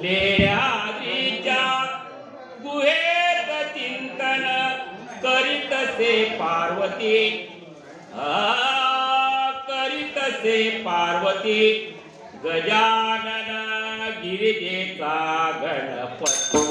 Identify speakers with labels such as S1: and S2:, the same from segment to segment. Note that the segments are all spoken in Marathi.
S1: लेण्याद्रीच्या गुहेत चिंतन करीतसे पार्वती. आ, करीतसे Parvati. Gajanan गिरिजेचा Ganpati.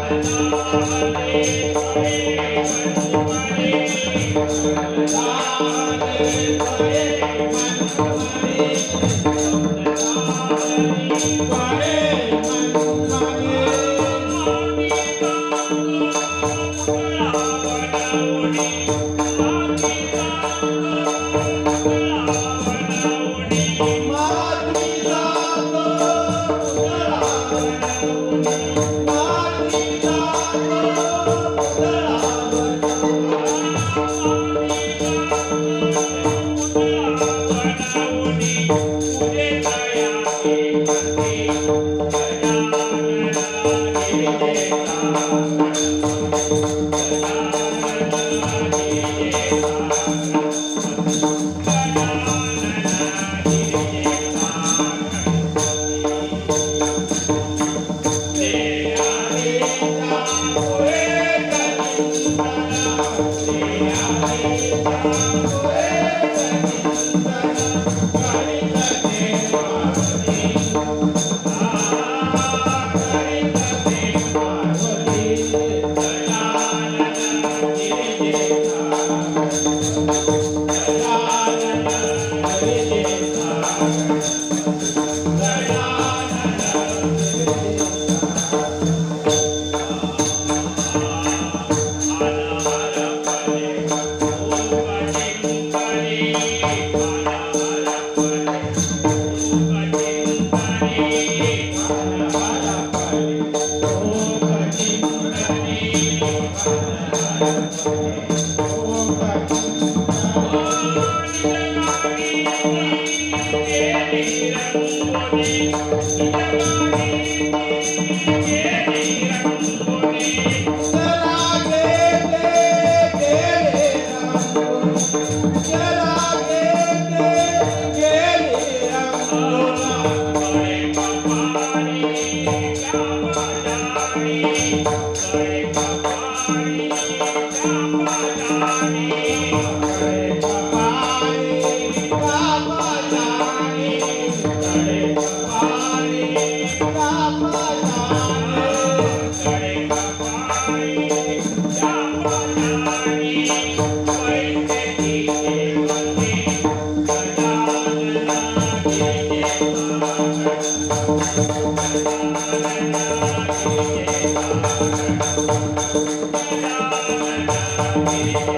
S1: Thank you.
S2: Thank you. Música Música